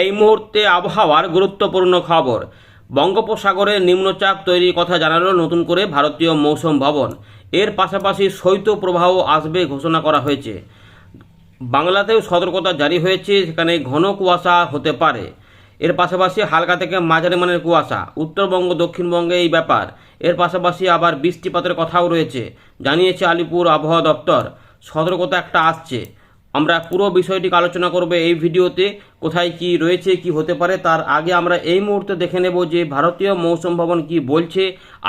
এই মুহূর্তে আবহাওয়ার গুরুত্বপূর্ণ খবর। বঙ্গোপসাগরে নিম্নচাপ তৈরির কথা জানালো নতুন করে ভারতীয় মৌসুম ভবন। এর পাশাপাশি শৈত্যপ্রবাহ আসবে ঘোষণা করা হয়েছে। বাংলাতেও সতর্কতা জারি হয়েছে, সেখানে ঘন কুয়াশা হতে পারে। এর পাশাপাশি হালকা থেকে মাঝারি মানের কুয়াশা। উত্তরবঙ্গ, দক্ষিণবঙ্গে এই ব্যাপার। এর পাশাপাশি আবার বৃষ্টিপাতের কথাও রয়েছে, জানিয়েছে আলিপুর আবহাওয়া দপ্তর। সতর্কতা একটা আসছে। আমরা পুরো বিষয়টিকে আলোচনা করব এই ভিডিওতে, কোথায় কি রয়েছে, কি হতে পারে, তার আগে আমরা এই মুহূর্তে দেখে নেব যে ভারতীয় মৌসুম ভবন কি বলছে,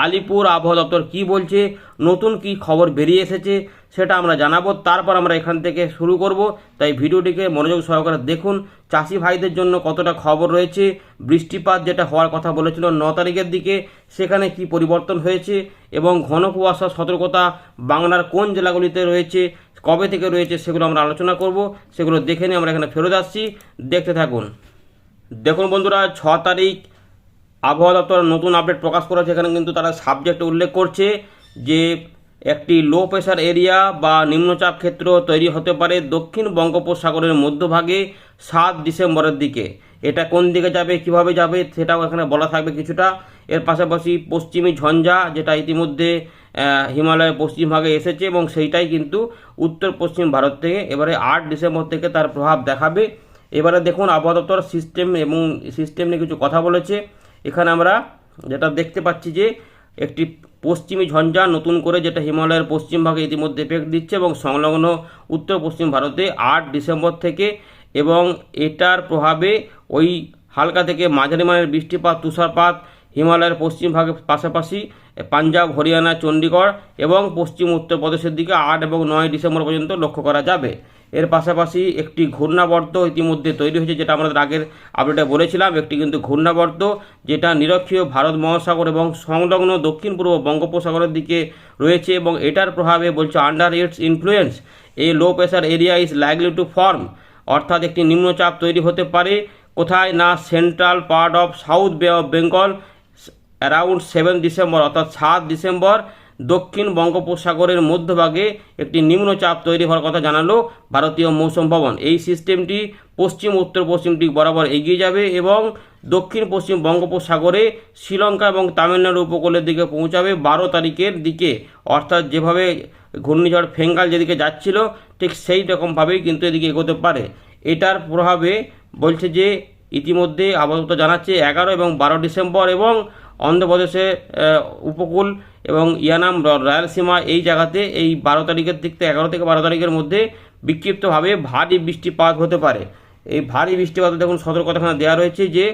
আলিপুর আবহাওয়া দপ্তর কি বলছে, নতুন কি খবর বেরিয়ে এসেছে, সেটা আমরা জানাব, তারপর আমরা এখান থেকে শুরু করব, তাই ভিডিওটিকে মনোযোগ সহকারে দেখুন, চাষি ভাইদের জন্য কতটা খবর রয়েছে, বৃষ্টিপাত যেটা হওয়ার কথা বলেছিল ন তারিখের দিকে, সেখানে কি পরিবর্তন হয়েছে, এবং ঘন কুয়াশা সতর্কতা বাংলার কোন জেলাগুলিতে রয়েছে কবে থেকে রয়েছে সেগুলো আমরা আলোচনা করব, সেগুলো দেখে নিয়ে আমরা এখানে ফেরত আসছি। দেখতে থাকুন। দেখুন বন্ধুরা, ছ তারিখ, আবহাওয়া দপ্তর নতুন আপডেট প্রকাশ করেছে। এখানে কিন্তু তারা সাবজেক্ট উল্লেখ করছে যে একটি লো প্রেশার এরিয়া বা নিম্নচাপ ক্ষেত্র তৈরি হতে পারে দক্ষিণ বঙ্গোপসাগরের মধ্যভাগে সাত ডিসেম্বরের দিকে। এটা কোন দিকে যাবে, কীভাবে যাবে, সেটাও এখানে বলা থাকবে কিছুটা। এর পাশাপাশি পশ্চিমী ঝঞ্ঝা, যেটা ইতিমধ্যে হিমালয়ের পশ্চিম ভাগে এসেছে এবং সেইটাই কিন্তু উত্তর পশ্চিম ভারত থেকে। এবারে আট ডিসেম্বর থেকে তার প্রভাব দেখাবে। এবারে দেখুন আবহাওয়া দপ্তর সিস্টেম এবং সিস্টেম নিয়ে কিছু কথা বলেছে। এখানে আমরা যেটা দেখতে পাচ্ছি যে, একটি পশ্চিমী ঝঞ্ঝা নতুন করে যেটা হিমালয়ের পশ্চিম ভাগে ইতিমধ্যে এফেক্ট দিচ্ছে এবং সংলগ্ন উত্তর পশ্চিম ভারতে আট ডিসেম্বর থেকে এবং এটার প্রভাবে ওই হালকা থেকে মাঝারি মানের বৃষ্টিপাত, তুষারপাত, হিমালয়ের পশ্চিম ভাগের পাশাপাশি পাঞ্জাব, হরিয়ানা চণ্ডীগড় এবং পশ্চিম উত্তরপ্রদেশের দিকে আট এবং নয় ডিসেম্বর পর্যন্ত লক্ষ্য করা যাবে। এর পাশাপাশি একটি ঘূর্ণাবর্ত ইতিমধ্যে তৈরি হয়েছে, যেটা আমাদের আগের আপডেটে বলেছিলাম। একটি কিন্তু ঘূর্ণাবর্ত, যেটা নিরক্ষীয় ভারত মহাসাগর এবং সংলগ্ন দক্ষিণ পূর্ব বঙ্গোপসাগরের দিকে রয়েছে এবং এটার প্রভাবে বলছে আন্ডার ইটস ইনফ্লুয়েন্স এই low pressure area is likely to form অর্থাৎ একটি নিম্নচাপ তৈরি হতে পারে। কোথায়? না, central part of south bay of Bengal around seven December, অর্থাৎ সাত ডিসেম্বর, দক্ষিণ বঙ্গোপসাগরের মধ্যভাগে একটি নিম্নচাপ তৈরি হওয়ার কথা জানালো ভারতীয় মৌসুম ভবন। এই সিস্টেমটি পশ্চিম উত্তর পশ্চিম দিক বরাবর এগিয়ে যাবে এবং দক্ষিণ পশ্চিম বঙ্গোপসাগরে শ্রীলঙ্কা এবং তামিলনাড়ু উপকূলের দিকে পৌঁছাবে বারো তারিখের দিকে। অর্থাৎ যেভাবে ঘূর্ণিঝড় ফেঙ্গাল যেদিকে যাচ্ছিল, ঠিক সেই রকমভাবেই কিন্তু এদিকে এগোতে পারে। এটার প্রভাবে বলছে যে, ইতিমধ্যে আপাতত জানাচ্ছে এগারো এবং বারো ডিসেম্বর এবং অন্ধ্রপ্রদেশে উপকূল এবং ইয়ানাম রায়লসীমা এই জায়গাতে এই বারো তারিখের দিক থেকে এগারো থেকে বারো তারিখের মধ্যে বিক্ষিপ্তভাবে ভারী বৃষ্টিপাত হতে পারে। এই ভারী বৃষ্টিপাত দেখুন সতর্কতাখানে দেওয়া রয়েছে যে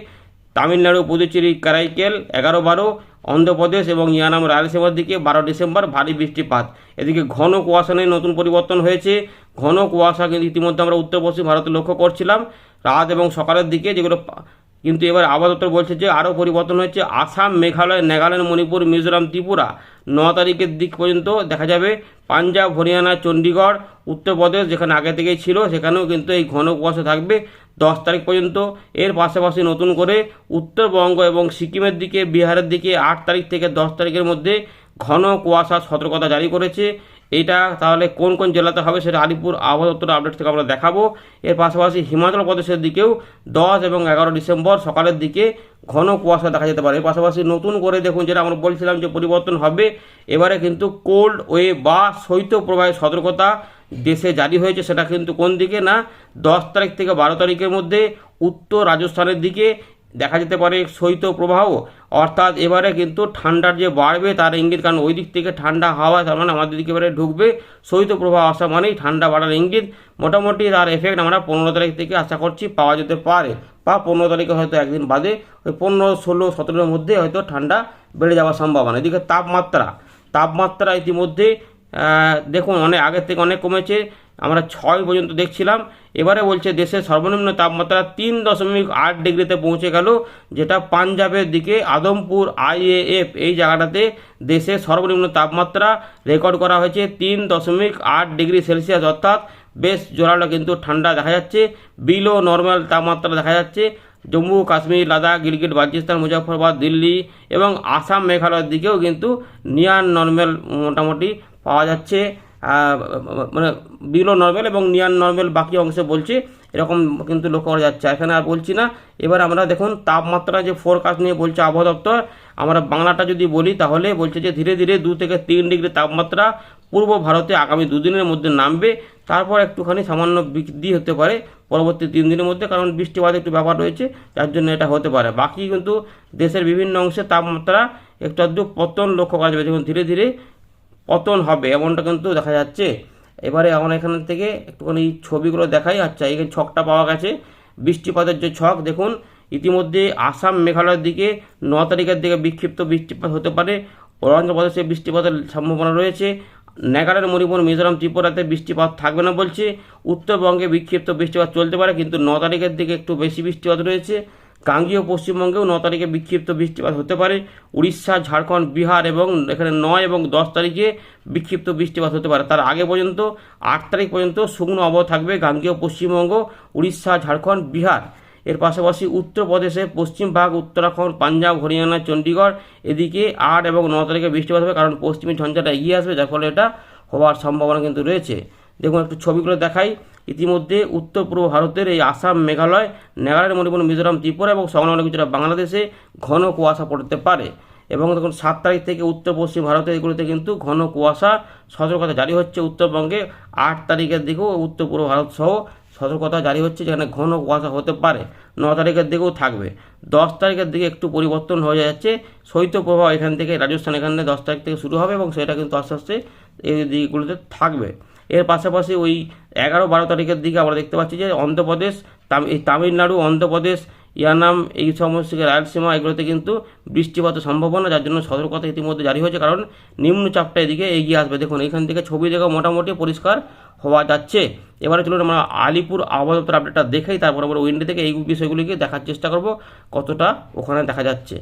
তামিলনাড়ু, পুদুচেরি, কারাইকেল, এগারো বারো, অন্ধ্রপ্রদেশ এবং ইয়ানাম রায়লসীমার দিকে বারো ডিসেম্বর ভারী বৃষ্টিপাত। এদিকে ঘন কুয়াশা নিয়ে নতুন পরিবর্তন হয়েছে। ঘন কুয়াশা কিন্তু ইতিমধ্যে আমরা উত্তর পশ্চিম ভারতে লক্ষ্য করছিলাম। রাত এবং সকালের দিকে যেগুলো কিন্তু এবার আবহাওয়া বলছে যে আরও পরিবর্তন হয়েছে। আসাম, মেঘালয়, নাগাল্যান্ড, মণিপুর, মিজোরাম, ত্রিপুরা। ন তারিখের দিক পর্যন্ত দেখা যাবে পাঞ্জাব, হরিয়ানা, চণ্ডীগড়, উত্তরপ্রদেশ যেখানে আগে থেকেই ছিল, সেখানেও কিন্তু এই ঘন কুয়াশা থাকবে। দশ তারিখ পর্যন্ত। এর পাশাপাশি নতুন করে উত্তরবঙ্গ এবং সিকিমের দিকে, বিহারের দিকে আট তারিখ থেকে দশ তারিখের মধ্যে ঘন কুয়াশা সতর্কতা জারি করেছে। এটা তাহলে কোন কোন জেলাতে হবে সেটা আলিপুর আবহাওয়া দপ্তর আপডেট থেকে আমরা দেখাবো। এর পাশাপাশি হিমাচল প্রদেশের দিকেও দশ এবং এগারো ডিসেম্বর সকালের দিকে ঘন কুয়াশা দেখা যেতে পারে। এর পাশাপাশি নতুন করে দেখুন যেটা আমরা বলছিলাম যে পরিবর্তন হবে। এবারে কিন্তু কোল্ড ওয়ে বা শৈত্যপ্রবাহের সতর্কতা দেশে জারি হয়েছে সেটা কিন্তু কোন দিকে না দশ তারিখ থেকে বারো তারিখের মধ্যে উত্তর রাজস্থানের দিকে দেখা যেতে পারে শৈত্য প্রবাহ। অর্থাৎ এবারে কিন্তু ঠান্ডার যে বাড়বে তার ইঙ্গিত, কারণ ওই দিক থেকে ঠান্ডা হাওয়া তার মানে আমাদের দিকে এবারে ঢুকবে। শৈত্য প্রবাহ আসা মানেই ঠান্ডা বাড়ার ইঙ্গিত। মোটামুটি তার এফেক্ট আমরা পনেরো তারিখ থেকে আশা করছি পাওয়া যেতে পারে। বা পনেরো তারিখে হয়তো একদিন বাদে ওই পনেরো, ষোলো, সতেরোর মধ্যে হয়তো ঠান্ডা বেড়ে যাওয়ার সম্ভাবনা। এদিকে তাপমাত্রা তাপমাত্রা ইতিমধ্যে দেখুন, অনেক আগের থেকে অনেক কমেছে। আমরা ছয় পর্যন্ত দেখছিলাম। এবারে বলছে দেশের সর্বনিম্ন তাপমাত্রা তিন দশমিক আট ডিগ্রিতে পৌঁছে গেল, যেটা পাঞ্জাবের দিকে, আদমপুর, আইএএফ এই জায়গাটাতে দেশের সর্বনিম্ন তাপমাত্রা রেকর্ড করা হয়েছে, তিন দশমিক আট ডিগ্রি সেলসিয়াস। অর্থাৎ বেশ জোরালো কিন্তু ঠান্ডা দেখা যাচ্ছে, বিলো নর্মাল তাপমাত্রা দেখা যাচ্ছে। জম্মু, কাশ্মীর, লাদাখ গিলগিট বালচিস্তান মুজাফরবাদ দিল্লি এবং আসাম, মেঘালয়ের দিকেও কিন্তু নিয়ার নর্মাল মোটামুটি পাওয়া যাচ্ছে। মানে বিলো নর্মাল এবং নিয়ার নর্মাল বাকি অংশে বলছে, এরকম কিন্তু লক্ষ্য করা যাচ্ছে। এখানে আর বলছি না, এবার আমরা দেখুন তাপমাত্রা যে ফোরকাস্ট নিয়ে বলছে আবহাওয়া দপ্তর, আমরা বাংলাটা যদি বলি তাহলে বলছে যে ধীরে ধীরে দু থেকে তিন ডিগ্রি তাপমাত্রা পূর্ব ভারতে আগামী দুদিনের মধ্যে নামবে। তারপর একটুখানি সামান্য বৃদ্ধি হতে পারে পরবর্তী তিন দিনের মধ্যে, কারণ বৃষ্টিপাত একটু ব্যাপার রয়েছে, যার জন্য এটা হতে পারে। বাকি কিন্তু দেশের বিভিন্ন অংশে তাপমাত্রা একটু আধটু পতন লক্ষ্য করা যাবে। যেমন ধীরে ধীরে পতন হবে, এমনটা কিন্তু দেখা যাচ্ছে। এবারে আমরা এখান থেকে একটুখানি ছবিগুলো দেখাই। আচ্ছা এখানে ছকটা পাওয়া গেছে, বৃষ্টিপাতের যে ছক, দেখুন, ইতিমধ্যে আসাম মেঘালয়ের দিকে ন তারিখের দিকে বিক্ষিপ্ত বৃষ্টিপাত হতে পারে। অরুণাচল প্রদেশে বৃষ্টিপাতের সম্ভাবনা রয়েছে। নাগাল্যান্ড, মণিপুর, মিজোরাম, ত্রিপুরাতে বৃষ্টিপাত থাকবে না বলছে। উত্তরবঙ্গে বিক্ষিপ্ত বৃষ্টিপাত চলতে পারে, কিন্তু ন তারিখের দিকে একটু বেশি বৃষ্টিপাত রয়েছে। গাঙ্গীয় পশ্চিমবঙ্গেও ন তারিখে বিক্ষিপ্ত বৃষ্টিপাত হতে পারে। উড়িষ্যা, ঝাড়খণ্ড, বিহার এবং এখানে নয় এবং দশ তারিখে বিক্ষিপ্ত বৃষ্টিপাত হতে পারে। তার আগে পর্যন্ত, আট তারিখ পর্যন্ত শুকনো আবহাওয়া থাকবে গাঙ্গীয় পশ্চিমবঙ্গ, উড়িষ্যা, ঝাড়খণ্ড, বিহার। এর পাশাপাশি উত্তরপ্রদেশে পশ্চিমবঙ্গ উত্তরাখণ্ড, পাঞ্জাব, হরিয়ানা, চণ্ডীগড় এদিকে আট এবং ন তারিখে বৃষ্টিপাত হবে কারণ পশ্চিমী ঝঞ্ঝাটা এগিয়ে আসবে, যার ফলে এটা হওয়ার সম্ভাবনা কিন্তু রয়েছে। দেখুন, একটু ছবিগুলো দেখাই। ইতিমধ্যে উত্তর পূর্ব ভারতের এই আসাম, মেঘালয়, নাগাল্যান্ড, মণিপুর, মিজোরাম, ত্রিপুরা এবং সংলগ্ন কিছুটা বাংলাদেশে ঘন কুয়াশা পড়তে পারে। এবং দেখুন, সাত তারিখ থেকে উত্তর পশ্চিম ভারতের এগুলোতে কিন্তু ঘন কুয়াশা সতর্কতা জারি হচ্ছে উত্তরবঙ্গে। আট তারিখের দিকেও উত্তর পূর্ব ভারত সহ সতর্কতা জারি হচ্ছে, যেখানে ঘন কুয়াশা হতে পারে। ন তারিখের দিকেও থাকবে। দশ তারিখের দিকে একটু পরিবর্তন হয়ে যাচ্ছে। শৈত্যপ্রবাহ এখান থেকে রাজস্থান এখানে দশ তারিখ থেকে শুরু হবে এবং সেটা কিন্তু আস্তে আস্তে এই দিকগুলোতে থাকবে। এর পাশাপাশি ওই এগারো বারো তারিখের দিকে আমরা দেখতে পাচ্ছি যে অন্ধ্রপ্রদেশ এই তামিলনাড়ু, অন্ধ্রপ্রদেশ ইয়ানাম এই সমস্ত রায়লসীমা, এগুলোতে কিন্তু বৃষ্টিপাতের সম্ভাবনা যার জন্য সতর্কতা ইতিমধ্যে জারি হয়েছে, কারণ নিম্নচাপটা এদিকে এগিয়ে আসবে। দেখুন, এখান থেকে ছবি দেখে, মোটামুটি পরিষ্কার হওয়া যাচ্ছে। এবারে চলুন আমরা আলিপুর আবহাওয়া দপ্তর আপডেটটা দেখেই, তারপর আমরা উইন্ডো থেকে এই বিষয়গুলিকে দেখার চেষ্টা করব, কতটা ওখানে দেখা যাচ্ছে।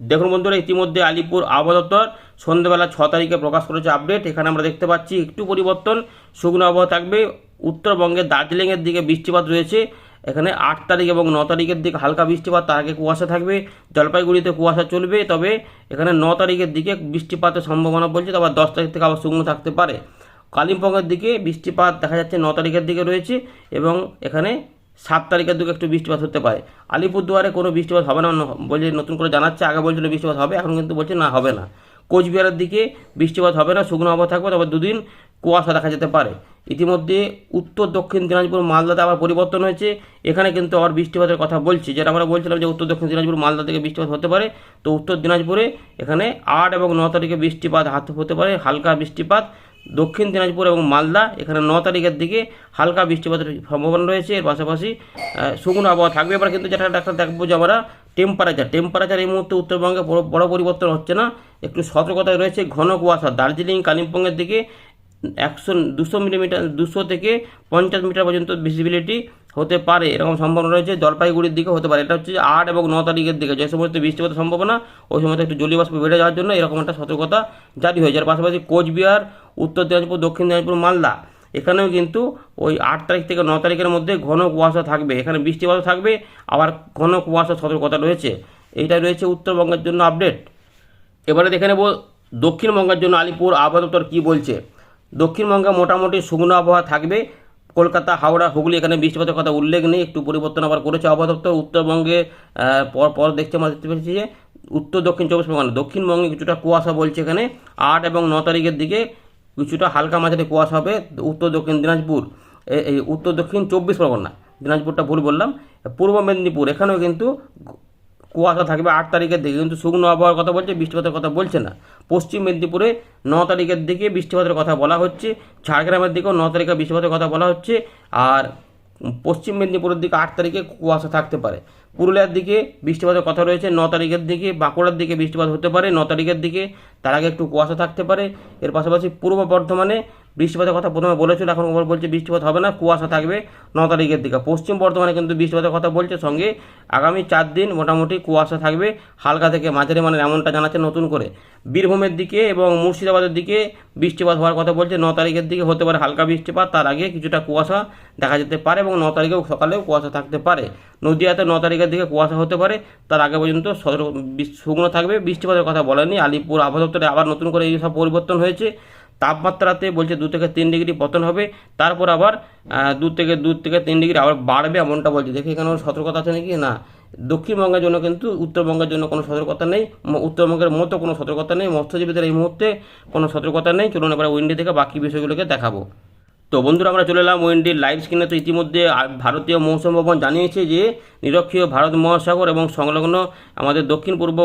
দেখুন বন্ধুরা, ইতিমধ্যে আলিপুর আবহাওয়া দপ্তর সন্ধ্যেবেলা ছ তারিখে প্রকাশ করেছে আপডেট। এখানে আমরা দেখতে পাচ্ছি একটু পরিবর্তন, শুকনো আবহাওয়া থাকবে। উত্তরবঙ্গে দার্জিলিংয়ের দিকে বৃষ্টিপাত রয়েছে। এখানে আট তারিখ এবং ন তারিখের দিকে হালকা বৃষ্টিপাত, তার আগে কুয়াশা থাকবে। জলপাইগুড়িতে কুয়াশা চলবে, তবে এখানে ন তারিখের দিকে বৃষ্টিপাতের সম্ভাবনা বলছে তবে দশ তারিখ থেকে আবার শুকনো থাকতে পারে। কালিম্পংয়ের দিকে বৃষ্টিপাত দেখা যাচ্ছে, ন তারিখের দিকে রয়েছে এবং এখানে সাত তারিখের দিকে একটু বৃষ্টিপাত হতে পারে। আলিপুরদুয়ারে কোনো বৃষ্টিপাত হবে না বলে নতুন করে জানাচ্ছে, আগে বলছিল বৃষ্টিপাত হবে, এখন কিন্তু বলছে না, হবে না। কোচবিহারের দিকে বৃষ্টিপাত হবে না, শুকনো আবহাওয়া থাকবে, তবে দুদিন কুয়াশা দেখা যেতে পারে। ইতিমধ্যে উত্তর দক্ষিণ দিনাজপুর মালদাতে আবার পরিবর্তন হয়েছে, এখানে কিন্তু আবার বৃষ্টিপাতের কথা বলছি। যেটা আমরা বলছিলাম যে উত্তর দক্ষিণ দিনাজপুর মালদা থেকে বৃষ্টিপাত হতে পারে, তো উত্তর দিনাজপুরে এখানে আট এবং ন তারিখে বৃষ্টিপাত হাত হতে পারে, হালকা বৃষ্টিপাত। দক্ষিণ দিনাজপুর এবং মালদা, এখানে ন তারিখের দিকে হালকা বৃষ্টিপাতের সম্ভাবনা রয়েছে। এর পাশাপাশি শুকনো আবহাওয়া থাকবে। এবার কিন্তু যেটা ডাক্তার দেখব যে আমরা টেম্পারেচার টেম্পারেচার এই মুহূর্তে উত্তরবঙ্গে বড় বড় পরিবর্তন হচ্ছে না। একটু সতর্কতা রয়েছে ঘন কুয়াশা। দার্জিলিং, কালিম্পংয়ের দিকে একশো, দুশো মিলিমিটার, দুশো থেকে পঞ্চাশ মিটার পর্যন্ত ভিজিবিলিটি হতে পারে, এরকম সম্ভাবনা রয়েছে, জলপাইগুড়ির দিকে হতে পারে। এটা হচ্ছে আট এবং ন তারিখের দিকে, যে সমস্ত বৃষ্টিপাতের সম্ভাবনা, ওই সময় একটু জলীয়বাষ্প বেড়ে যাওয়ার জন্য এরকম একটা সতর্কতা জারি হয়েছে। এর পাশাপাশি কোচবিহার, উত্তর দিনাজপুর, দক্ষিণ দিনাজপুর, মালদা, এখানেও কিন্তু ওই আট তারিখ থেকে ন তারিখের মধ্যে ঘন কুয়াশা থাকবে। এখানে বৃষ্টিপাত থাকবে, আবার ঘন কুয়াশা সতর্কতা রয়েছে। এইটা রয়েছে উত্তরবঙ্গের জন্য আপডেট। এবারে দেখে নেব দক্ষিণবঙ্গের জন্য আলিপুর আবহাওয়া দপ্তর কী বলছে। দক্ষিণবঙ্গে মোটামুটি শুকনো আবহাওয়া থাকবে কলকাতা, হাওড়া, হুগলি, এখানে বৃষ্টিপাতের কথা উল্লেখ নেই। একটু পরিবর্তন আবার করেছে আবহাওয়া উত্তরবঙ্গে পর পর দেখতে আমরা দেখতে পেয়েছি যে উত্তর, দক্ষিণ, চব্বিশ পরগনা। দক্ষিণবঙ্গে কিছুটা কুয়াশা বলছে এখানে। আট এবং ন তারিখের দিকে কিছুটা হালকা মাঝারি কুয়াশা হবে উত্তর, দক্ষিণ দিনাজপুর। এই উত্তর, দক্ষিণ, চব্বিশ পরগনা। দিনাজপুরটা ভুল বললাম। পূর্ব মেদিনীপুর, এখানেও কিন্তু কুয়াশা থাকবে আট তারিখের দিকে, কিন্তু শুকনো আবহাওয়ার কথা বলছে, বৃষ্টিপাতের কথা বলছে না। পশ্চিম মেদিনীপুরে ন তারিখের দিকে বৃষ্টিপাতের কথা বলা হচ্ছে, ঝাড়গ্রামের দিকেও ন তারিখে বৃষ্টিপাতের কথা বলা হচ্ছে, আর পশ্চিম মেদিনীপুরের দিকে আট তারিখে কুয়াশা থাকতে পারে। পুরুলিয়ার দিকে বৃষ্টিপাতের কথা রয়েছে, ন তারিখের দিকে, বাঁকুড়ার দিকে বৃষ্টিপাত হতে পারে, ন তারিখের দিকে তার আগে একটু কুয়াশা থাকতে পারে। এর পাশাপাশি পূর্ব বর্ধমানে বৃষ্টিপাতের কথা প্রথমে বলেছিল, এখন বলছে বৃষ্টিপাত হবে না, কুয়াশা থাকবে ন তারিখের দিকে। পশ্চিম বর্ধমানে কিন্তু বৃষ্টিপাতের কথা বলছে সঙ্গে আগামী চার দিন মোটামুটি কুয়াশা থাকবে, হালকা থেকে মাঝারি মানের এমনটা জানাচ্ছে নতুন করে। বীরভূমের দিকে এবং মুর্শিদাবাদের দিকে বৃষ্টিপাত হওয়ার কথা বলছে, ন তারিখের দিকে হতে পারে হালকা বৃষ্টিপাত, তার আগে কিছুটা কুয়াশা দেখা যেতে পারে এবং ন তারিখেও সকালেও কুয়াশা থাকতে পারে। নদীয়াতে ন তারিখের দিকে কুয়াশা হতে পারে, তার আগে পর্যন্ত শুকনো থাকবে, বৃষ্টিপাতের কথা বলেনি আলিপুর আবহাওয়া দপ্তরে আবার নতুন করে এই সব পরিবর্তন হয়েছে। তাপমাত্রাতে বলছে দু থেকে তিন ডিগ্রি পতন হবে, তারপর আবার দু থেকে দু থেকে তিন ডিগ্রি আবার বাড়বে এমনটা বলছে। দেখে এখানে কোনো সতর্কতা আছে নাকি? না। দক্ষিণবঙ্গের জন্য কিন্তু উত্তরবঙ্গের জন্য কোনো সতর্কতা নেই উত্তরবঙ্গের মতো কোনো সতর্কতা নেই, মৎস্যজীবীদের এই মুহূর্তে কোনো সতর্কতা নেই। চলুন এবার উইন্ডি থেকে বাকি বিষয়গুলোকে দেখাবো। তো বন্ধুরা, আমরা চলে এলাম ওয়েন্ডির লাইভ স্ক্রিনে তো ইতিমধ্যে ভারতীয় মৌসুম ভবন জানিয়েছে যে, নিরক্ষীয় ভারত মহাসাগর এবং সংলগ্ন আমাদের দক্ষিণ পূর্ব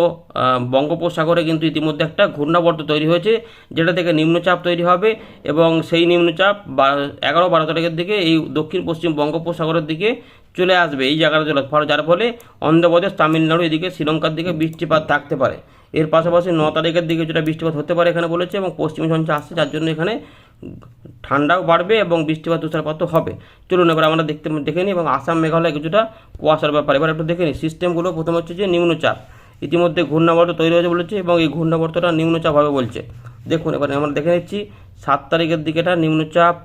বঙ্গোপসাগরে কিন্তু ইতিমধ্যে একটা ঘূর্ণাবর্ত তৈরি হয়েছে, যেটা থেকে নিম্নচাপ তৈরি হবে এবং সেই নিম্নচাপ এগারো বারো তারিখের দিকে এই দক্ষিণ পশ্চিম বঙ্গোপসাগরের দিকে চলে আসবে এই জায়গাটা চলে যার ফলে অন্ধ্রপ্রদেশ, তামিলনাড়ু, এদিকে শ্রীলঙ্কার দিকে বৃষ্টিপাত থাকতে পারে। এর পাশাপাশি ন তারিখের দিকে যেটা বৃষ্টিপাত হতে পারে এখানে বলেছে এবং পশ্চিমী ঝঞ্ঝা আসছে, যার জন্য এখানে ঠান্ডাও বাড়বে এবং বৃষ্টিপাত তুষারপাতও হবে। চলুন এবার আমরা দেখতে, দেখে নিই এবং আসাম, মেঘালয় কিছুটা কুয়াশার ব্যাপার। এবার একটু দেখে নিই। সিস্টেমগুলো প্রথম হচ্ছে যে নিম্নচাপ। ইতিমধ্যে ঘূর্ণাবর্ত তৈরি হয়েছে বলেছে এবং এই ঘূর্ণাবর্তটা নিম্নচাপ হবে বলছে। দেখুন, এবার আমরা দেখে নিচ্ছি, সাত তারিখের দিকে এটা নিম্নচাপ।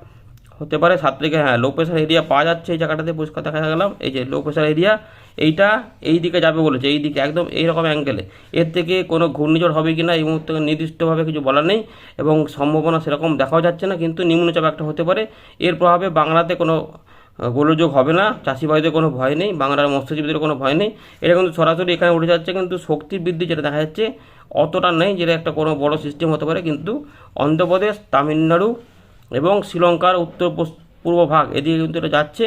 হতে পারে সাত তারিখে হ্যাঁ লো প্রেশার এরিয়া পাওয়া যাচ্ছে এই জায়গাটাতে পরিষ্কার দেখা গেলাম। এই যে লো প্রেশার এরিয়া, এইটা এই দিকে যাবে বলেছে, এই দিকে, একদম এইরকম অ্যাঙ্গেলে এর থেকে কোনো ঘূর্ণিঝড় হবে কি না এই মুহূর্তে নির্দিষ্টভাবে কিছু বলার নেই এবং সম্ভাবনা সেরকম দেখাও যাচ্ছে না, কিন্তু নিম্নচাপ একটা হতে পারে। এর প্রভাবে বাংলাতে কোনো গোলযোগ হবে না চাষিবাড়িদের কোনো ভয় নেই, বাংলার মৎস্যজীবীদের কোনো ভয় নেই। এটা কিন্তু সরাসরি এখানে উঠে যাচ্ছে, কিন্তু শক্তি বৃদ্ধি যেটা দেখা যাচ্ছে, অতটা নেই, যেটা একটা কোনো বড় সিস্টেম হতে পারে, কিন্তু অন্ধ্রপ্রদেশ, তামিলনাড়ু এবং শ্রীলঙ্কার উত্তর পূর্ব ভাগ, এদিকে কিন্তু এটা যাচ্ছে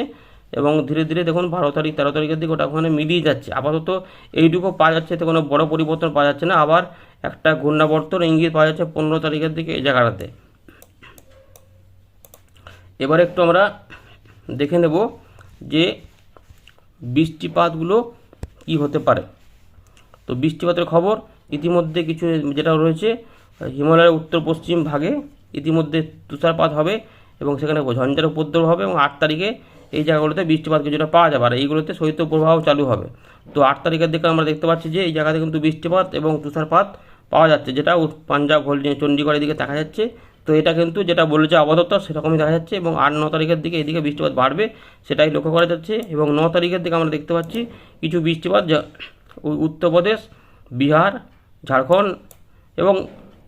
এবং ধীরে ধীরে দেখুন বারো তারিখ তেরো তারিখের দিকে ওটা ওখানে মিলিয়ে যাচ্ছে। আপাতত এইটুকু পাওয়া যাচ্ছে এতে কোনো বড় পরিবর্তন পাওয়া যাচ্ছে না। আবার একটা ঘূর্ণাবর্তন ইঙ্গিত পাওয়া যাচ্ছে পনেরো তারিখের দিকে এই জায়গাটাতে। এবার একটু আমরা দেখে নেব যে বৃষ্টিপাতগুলো কি হতে পারে। তো বৃষ্টিপাতের খবর ইতিমধ্যে কিছু যেটা রয়েছে, হিমালয়ের উত্তর পশ্চিম ভাগে ইতিমধ্যে তুষারপাত হবে এবং সেখানে ঝঞ্ঝার উপদ্রব হবে এবং আট তারিখে এই জায়গাগুলোতে বৃষ্টিপাত কিছুটা পাওয়া যাবে। আর এইগুলোতে শৈত্য প্রবাহ চালু হবে। তো আট তারিখের দিকে আমরা দেখতে পাচ্ছি যে এই জায়গাতে কিন্তু বৃষ্টিপাত এবং তুষারপাত পাওয়া যাচ্ছে, যেটা পাঞ্জাব, হলদিয়া চণ্ডীগড়ের দিকে দেখা যাচ্ছে। তো এটা কিন্তু যেটা বলেছে আপাতত সেরকমই দেখা যাচ্ছে এবং আট, ন তারিখের দিকে এদিকে বৃষ্টিপাত বাড়বে সেটাই লক্ষ্য করা যাচ্ছে এবং ন তারিখের দিকে আমরা দেখতে পাচ্ছি কিছু বৃষ্টিপাত উত্তরপ্রদেশ, বিহার, ঝাড়খণ্ড এবং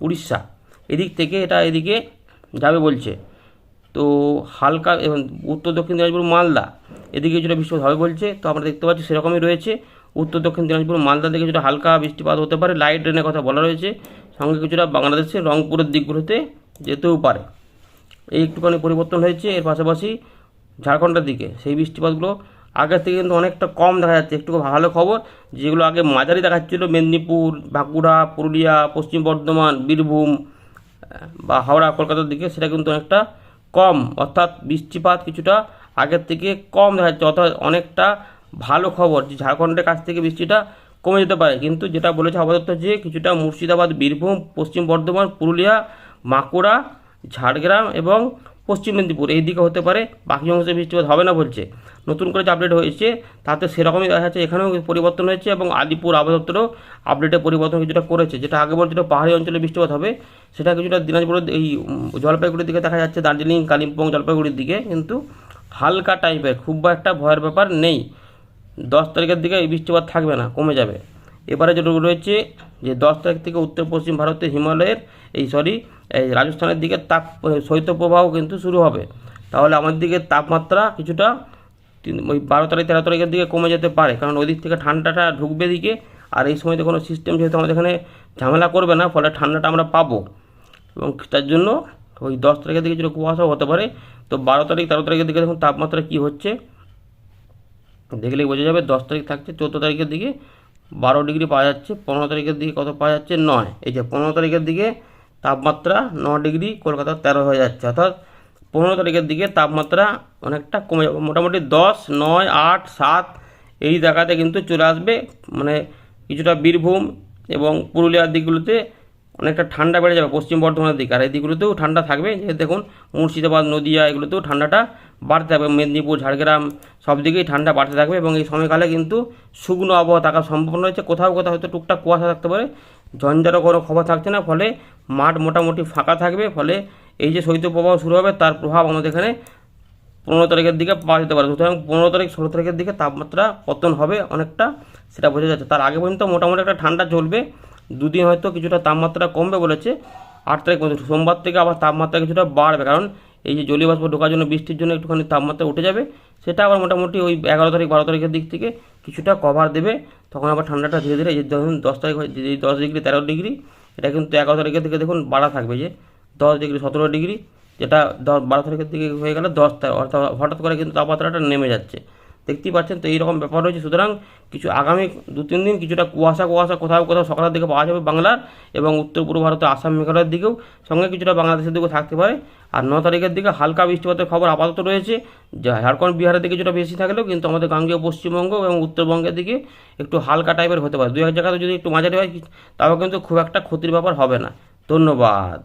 উড়িষ্যা। এদিক থেকে এটা এদিকে যাবে বলছে। তো হালকা এবং উত্তর দক্ষিণ দিনাজপুর মালদা, এদিকে কিছুটা বৃষ্টিপাত হবে বলছে, তো আমরা দেখতে পাচ্ছি সেরকমই রয়েছে। উত্তর দক্ষিণ দিনাজপুর মালদা দিকে কিছুটা হালকা বৃষ্টিপাত হতে পারে লাইট রেনের কথা বলা রয়েছে। সঙ্গে কিছুটা বাংলাদেশের রংপুরের দিকগুলোতে যেতেও পারে। এই একটুখানি পরিবর্তন হয়েছে। এর পাশাপাশি ঝাড়খণ্ডের দিকে সেই বৃষ্টিপাতগুলো আগের থেকে কিন্তু অনেকটা কম দেখা যাচ্ছে। একটু ভালো খবর, যেগুলো আগে মাঝারি দেখাচ্ছিল, মেদিনীপুর, বাঁকুড়া, পুরুলিয়া, পশ্চিম বর্ধমান, বীরভূম বা হাওড়া কলকাতার দিকে সেটা কিন্তু অনেকটা কম, অর্থাৎ বৃষ্টিপাত কিছুটা আগের থেকে কম দেখা যাচ্ছে, অর্থাৎ অনেকটা ভালো খবর যে ঝাড়খণ্ডের কাছ থেকে বৃষ্টিটা কমে যেতে পারে। কিন্তু যেটা বলেছে আপাতত যে কিছুটা মুর্শিদাবাদ, বীরভূম, পশ্চিম বর্ধমান, পুরুলিয়া, বাঁকুড়া, ঝাড়গ্রাম এবং পশ্চিম মেদিনীপুর এই দিকে হতে পারে, বাকি অংশে বৃষ্টিপাত হবে না বলছে। নতুন করে যে আপডেট হয়েছে, তাতে সেরকমই দেখা যাচ্ছে, এখানেও পরিবর্তন হয়েছে এবং আলিপুর আবহাওয়া আপডেটে পরিবর্তন কিছুটা করেছে। যেটা আগে বলছিল পাহাড়ি অঞ্চলে বৃষ্টিপাত হবে, সেটা কিছুটা দিনাজপুরের এই জলপাইগুড়ির দিকে দেখা যাচ্ছে, দার্জিলিং, কালিম্পং, জলপাইগুড়ির দিকে, কিন্তু হালকা টাইপের খুব একটা ভয়ের ব্যাপার নেই। দশ তারিখের দিকে এই বৃষ্টিপাত থাকবে না, কমে যাবে। এবারে যেটা রয়েছে, যে দশ তারিখ থেকে উত্তর পশ্চিম ভারতের হিমালয়ের এই সরি এই রাজস্থানের দিকে তাপ শৈত্যপ্রবাহ কিন্তু শুরু হবে। তাহলে আমাদের দিকে তাপমাত্রা কিছুটা ওই বারো তারিখ, তেরো তারিখের দিকে কমে যেতে পারে। কারণ ওই দিক থেকে ঠান্ডাটা ঢুকবে দিকে আর এই সময়তে কোনো সিস্টেম যেহেতু আমাদের এখানে ঝামেলা করবে না, ফলে ঠান্ডাটা আমরা পাবো। এবং তার জন্য ওই দশ তারিখের দিকে কিছুটা কুয়াশাও হতে পারে, তো বারো তারিখ, তেরো তারিখের দিকে দেখুন তাপমাত্রা কী হচ্ছে। দেখলেই বোঝা যাবে দশ তারিখ থাকছে, চৌদ্দ তারিখের দিকে বারো ডিগ্রি পাওয়া যাচ্ছে, পনেরো তারিখের দিকে কত পাওয়া যাচ্ছে? নয়। এই যে পনেরো তারিখের দিকে তাপমাত্রা ন ডিগ্রি, কলকাতা তেরো হয়ে যাচ্ছে। অর্থাৎ পনেরো তারিখের দিকে তাপমাত্রা অনেকটা কমে যাবে। মোটামুটি দশ, নয়, আট, সাত এই জায়গাতে কিন্তু চলে আসবে। মানে কিছুটা বীরভূম এবং পুরুলিয়ার দিকগুলোতে অনেকটা ঠান্ডা বেড়ে যাবে পশ্চিম বর্ধমানের দিকে। আর এই দিকগুলোতেও ঠান্ডা থাকবে। যে দেখুন, মুর্শিদাবাদ, নদিয়া, এগুলোতেও ঠান্ডাটা বাড়তে থাকবে। মেদিনীপুর, ঝাড়গ্রাম সব দিকেই ঠান্ডা বাড়তে থাকবে এবং এই সময়কালে কিন্তু শুকনো আবহাওয়া থাকার সম্ভাবনা রয়েছে। কোথাও কোথাও হয়তো টুকটাক কুয়াশা থাকতে পারে। ঝঞ্ঝারও কোনো খবর থাকছে না। ফলে মাঠ মোটামুটি ফাঁকা থাকবে। ফলে এই যে শৈত্যপ্রবাহ শুরু হবে, তার প্রভাব আমাদের এখানে পনেরো তারিখের দিকে পাওয়া যেতে পারে। সুতরাং পনেরো তারিখ, ষোলো তারিখের দিকে তাপমাত্রা পতন হবে অনেকটা, সেটা বোঝা যাচ্ছে। তার আগে পর্যন্ত মোটামুটি একটা ঠান্ডা চলবে। দুদিন হয়তো কিছুটা তাপমাত্রা কমবে বলেছে, আট তারিখ পর্যন্ত। সোমবার থেকে আবার তাপমাত্রা কিছুটা বাড়বে, কারণ এই যে জলীয় বাষ্প ঢোকার জন্য বৃষ্টির জন্য একটুখানি তাপমাত্রা উঠে যাবে, সেটা আবার মোটামুটি ওই এগারো তারিখ, বারো তারিখের দিক থেকে কিছুটা কভার দেবে। তখন আবার ঠান্ডাটা ধীরে ধীরে ধরুন দশ তারিখ এই দশ ডিগ্রি, তেরো ডিগ্রি, এটা কিন্তু এগারো তারিখের থেকে দেখুন বাড়া থাকবে যে দশ ডিগ্রি, সতেরো ডিগ্রি, যেটা দশ, বারো তারিখের দিকে হয়ে গেলে দশ অর্থাৎ হঠাৎ করে কিন্তু তাপমাত্রাটা নেমে যাচ্ছে। দেখতেই পাচ্ছেন, তো এইরকম ব্যাপার রয়েছে। সুতরাং কিছু আগামী দু তিন দিন কিছুটা কুয়াশা কুয়াশা কোথাও কোথাও সকালের দিকে পাওয়া যাবে বাংলার এবং উত্তর পূর্ব ভারতের আসাম মেঘালয়ের দিকেও সঙ্গে কিছুটা বাংলাদেশের দিকেও থাকতে পারে। আর ন তারিখের দিকে হালকা বৃষ্টিপাতের খবর আপাতত রয়েছে। যা ঝাড়খণ্ড, বিহারের দিকে কিছুটা বেশি থাকলেও কিন্তু আমাদের গাঙ্গেয়, পশ্চিমবঙ্গ এবং উত্তরবঙ্গের দিকে একটু হালকা টাইপের হতে পারে। দু এক জায়গাতে যদি একটু মাঝারি হয়, তাও কিন্তু খুব একটা ক্ষতির ব্যাপার হবে না। ধন্যবাদ।